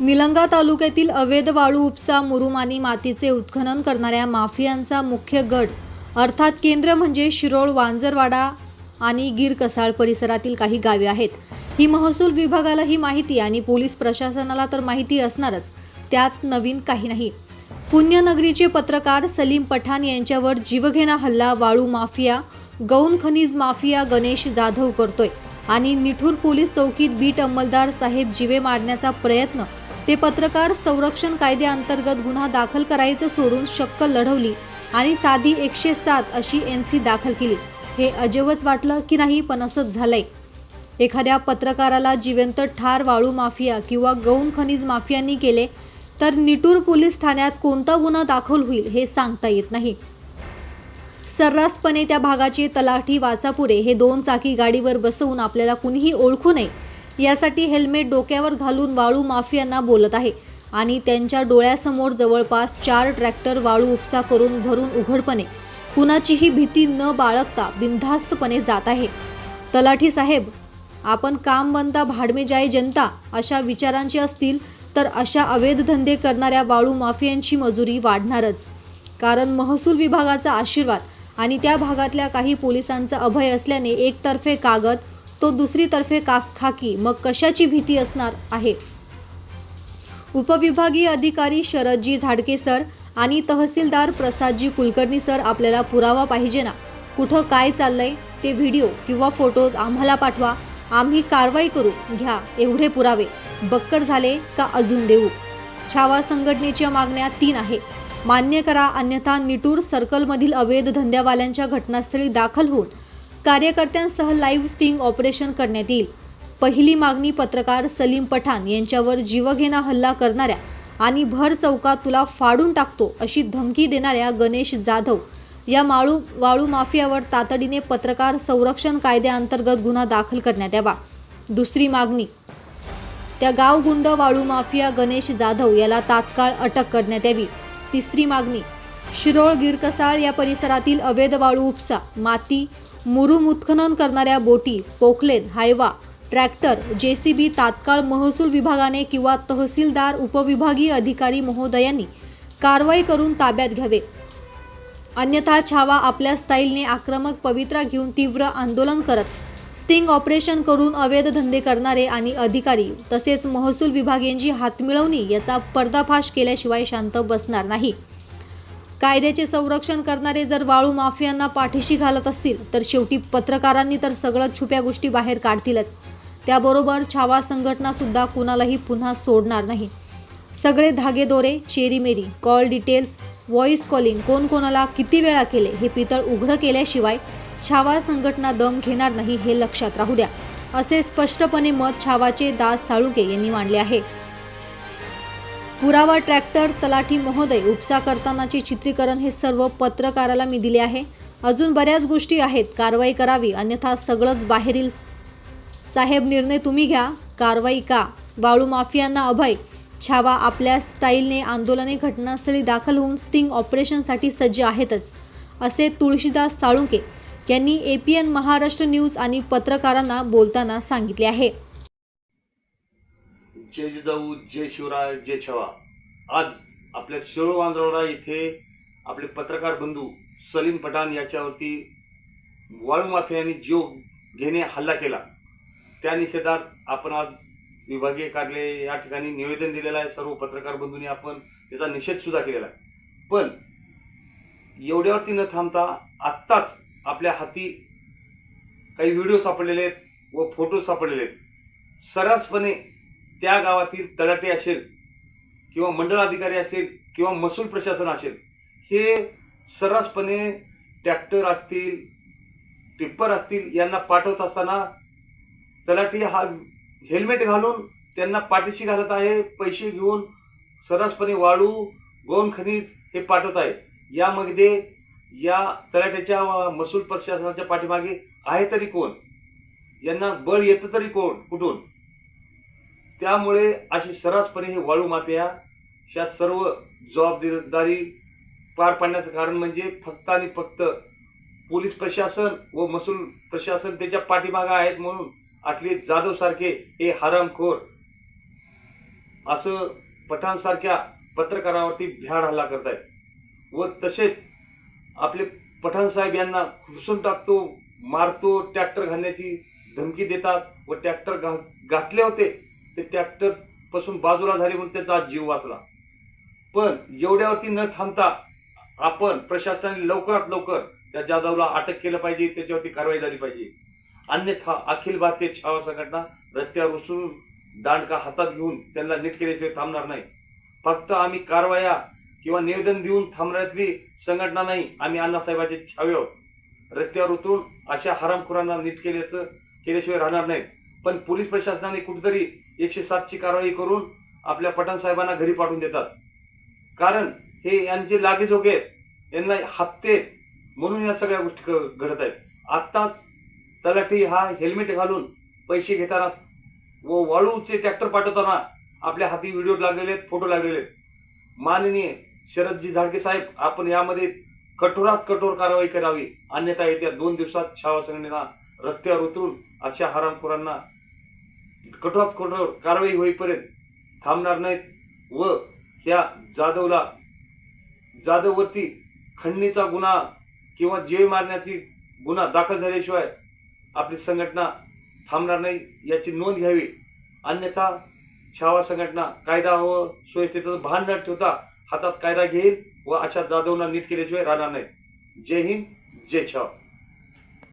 निलंगा तालुक्यातील अवैध वाळू उपसा मुरुम आणि मातीचे उत्खनन करणाऱ्या माफियांचा मुख्य गट अर्थात केंद्र म्हणजे शिरोळ वांजरवाडा आणि गीर कसाळ परिसरातील काही गावे आहेत. ही महसूल विभागाला ही माहिती आणि पोलीस प्रशासनाला तर माहिती असणारच त्यात नवीन काही नाही. पुण्यनगरीचे पत्रकार सलीम पठाण यांच्यावर जीवघेणा हल्ला वाळू माफिया गौण खनिज माफिया गणेश जाधव करतोय आणि निठूर पोलीस चौकीत बीट अंमलदार साहेब जीवे मारण्याचा प्रयत्न ते पत्रकार संरक्षण कायद्याअंतर्गत गुन्हा दाखल करायचं सोडून शक्क लढवली आणि साधी एकशे सात अशी एन सी दाखल केली. हे अजेवच वाटलं की नाही पण असंच झालंय. एखाद्या पत्रकाराला जिवंत ठार वाळू माफिया किंवा गौण खनिज माफियांनी केले तर निटूर पोलीस ठाण्यात कोणता गुन्हा दाखल होईल हे सांगता येत नाही. सर्रासपणे त्या भागाचे तलाठी वाचापुरे हे दोन चाकी गाडीवर बसवून आपल्याला कुणीही ओळखू नये यासाठी हेल्मेट डोक्यावर घालून वाळू माफियांना बोलत आहे. आणि त्यांच्या डोळ्यासमोर जवळपास चार ट्रॅक्टर वाळू उपसा करून भरून उघडपणे. कुणाचीही भीती न बाळगता बिनधास्तपणे जात आहे. तलाठी साहेब आपण काम बनता भाडमे जाय जनता अशा विचारांचे असतील तर अशा अवैध धंदे करणाऱ्या वाळू माफियांची मजुरी वाढणारच. कारण महसूल विभागाचा आशीर्वाद आणि त्या भागातल्या काही पोलिसांचा अभय असल्याने एकतर्फे कागद तो दुसरीतर्फे का खाकी मग कशाची भीती असणार आहे? उपविभागीय अधिकारी शरदजी झाडके सर आणि तहसीलदार प्रसादजी कुलकर्णी सर आपल्याला पुरावा पाहिजे ना? कुठं काय चाललंय? ते व्हिडिओ किंवा फोटोज आम्हाला पाठवा. आम्ही कारवाई करू. घ्या. एवढे पुरावे. बक्कड झाले का अजून देऊ? छावा संघटनेच्या मागण्या तीन आहे. मान्य करा अन्यथा निटूर सर्कलमधील अवैध धंद्यावाल्यांच्या घटनास्थळी दाखल होऊन कार्यकर्त्यांसह लाईव्ह स्टिंग ऑपरेशन करण्यात येईल. पहिली मागणी पत्रकार सलीम पठाण यांच्यावर जीवघेणा हल्ला करणाऱ्या आणि भर चौकात तुला फाडून टाकतो अशी धमकी देणाऱ्या गणेश जाधव या माळू वाळू माफियावर तातडीने पत्रकार संरक्षण कायद्याअंतर्गत गुन्हा दाखल करण्यात यावा. दुसरी मागणी. त्या गाव गुंड वाळू माफिया गणेश जाधव याला तात्काळ अटक करण्यात यावी. तिसरी मागणी. शिरोळ गिरकसाळ या परिसरातील अवैध वाळू उपसा माती मुरुम उत्खनन करणाऱ्या बोटी पोखलेन हायवा ट्रॅक्टर जेसीबी तात्काळ महसूल विभागाने किंवा तहसीलदार उपविभागीय अधिकारी महोदयांनी कारवाई करून ताब्यात घ्यावे. अन्यथा छावा आपल्या स्टाईलने आक्रमक पवित्रा घेऊन तीव्र आंदोलन करत स्टिंग ऑपरेशन करून अवैध धंदे करणारे आणि अधिकारी तसेच महसूल विभाग यांची हातमिळवणी याचा पर्दाफाश केल्याशिवाय शांत बसणार नाही. कायद्याचे संरक्षण करणारे जर वाळू माफियांना पाठीशी घालत असतील तर शेवटी पत्रकारांनी तर सगळंच छुप्या गोष्टी बाहेर काढतीलच. त्याबरोबर छावा संघटना सुद्धा कुणालाही पुन्हा सोडणार नाही. सगळे धागेदोरे चेरीमेरी कॉल डिटेल्स व्हॉइस कॉलिंग कोण कोणाला किती वेळा केले हे पितळ उघडं केल्याशिवाय छावा संघटना दम घेणार नाही हे लक्षात राहू द्या असे स्पष्टपणे मत छावाचे दास साळुके यांनी मांडले आहे. पुरावा ट्रॅक्टर तलाठी महोदय उपसा करतानाचे चित्रीकरण हे सर्व पत्रकाराला मी दिले आहे. अजून बऱ्याच गोष्टी आहेत. कारवाई करावी. अन्यथा सगळंच बाहेरील साहेब निर्णय तुम्ही घ्या. कारवाई का? वाळू माफियांना अभय. छावा आपल्या स्टाईलने आंदोलने घटनास्थळी दाखल होऊन स्टिंग ऑपरेशनसाठी सज्ज आहेतच असे तुळशीदास साळुंके यांनी A P N Maharashtra news आणि पत्रकारांना बोलताना सांगितले आहे. जय जिजाऊ जय शिवराय जय छवा. आज आपल्या शिरोळ वांद्रवाडा इथे आपले पत्रकार बंधू सलीम पठाण याच्यावरती वाळू माफियांनी जीव घेणे हल्ला केला. त्या निषेधात आपण आज विभागीय कार्यालय या ठिकाणी निवेदन दिलेलं आहे. सर्व पत्रकार बंधूंनी आपण त्याचा निषेध सुद्धा केलेला आहे. पण एवढ्यावरती न थांबता आत्ताच आपल्या हाती काही व्हिडिओ सापडलेले आहेत व फोटो सापडलेले आहेत. सर्रासपणे त्या गावातील तलाटे असेल किंवा मंडळ अधिकारी असेल किंवा महसूल प्रशासन असेल हे सर्रासपणे ट्रॅक्टर असतील टिप्पर असतील यांना पाठवत असताना तलाठी हा हेल्मेट घालून त्यांना पाठीशी घालत आहे पैसे घेऊन सर्रासपणे वाळू गौण खनिज हे पाठवत आहे. यामध्ये या तलाट्याच्या महसूल प्रशासनाच्या पाठीमागे आहे तरी कोण? यांना बळ येतं तरी कोण? कुठून? त्यामुळे अशी सर्रासपणे हे वाळू माफिया ह्या सर्व जबाबदारी पार पाडण्याचं कारण म्हणजे फक्त आणि फक्त पोलीस प्रशासन व महसूल प्रशासन त्याच्या पाठीमागे आहेत म्हणून अखिलेश जाधव सारखे हे हरामखोर. असं पठाणसारख्या पत्रकारावरती भ्याड हल्ला करतायत. व तसेच आपले पठाण साहेब यांना खुपसून टाकतो मारतो ट्रॅक्टर घालण्याची धमकी देतात व ट्रॅक्टर घा घातले होते. ते ट्रॅक्टरपासून बाजूला झाली म्हणून त्याचा जीव वाचला. पण एवढ्यावरती न थांबता आपण प्रशासनाने लवकरात लवकर त्या जाधवला अटक केलं पाहिजे त्याच्यावरती कारवाई झाली पाहिजे. अन्यथा अखिल भारतीय छावा संघटना रस्त्यावर उचलून दांडका हातात घेऊन त्यांना नीट केल्याशिवाय थांबणार नाही. फक्त आम्ही कारवाया किंवा निवेदन देऊन थांबण्यातली संघटना नाही आम्ही अण्णासाहेबाचे छावे आहोत. रस्त्यावर उतरून अशा हरामखोरांना नीट केल्याचं केल्याशिवाय राहणार नाहीत. पण पोलीस प्रशासनाने कुठेतरी एकशे सातची कारवाई करून आपल्या पठाण साहेबांना घरी पाठवून देतात. कारण हे यांचे लागेजोगे आहेत. यांना हप्ते म्हणून या सगळ्या गोष्टी घडत आहेत. आत्ताच तलाठी हा हेल्मेट घालून पैसे घेताना व वाळूचे ट्रॅक्टर पाठवताना आपल्या हाती व्हिडिओ लागलेले आहेत फोटो लागलेले आहेत. माननीय शरदजी झाडके साहेब आपण यामध्ये कठोरात कठोर कारवाई करावी. अन्यथा येत्या दोन दिवसात छावा संघटना रस्त्यावर उतरून अशा हरामखोरांना कठोरात कठोर कारवाई होईपर्यंत थांबणार नाहीत व त्या जाधवला जाधववरती खंडणीचा गुन्हा किंवा जीव मारण्याची गुन्हा दाखल झाल्याशिवाय आपली संघटना थांबणार नाही याची नोंद घ्यावी. अन्यथा छावा संघटना कायदा व सुव्यवस्थेचं भान न ठेवता हातात कायदा घेईल व अशा जाधवना नीट केल्याशिवाय राहणार नाही जय हिंद जय छावा.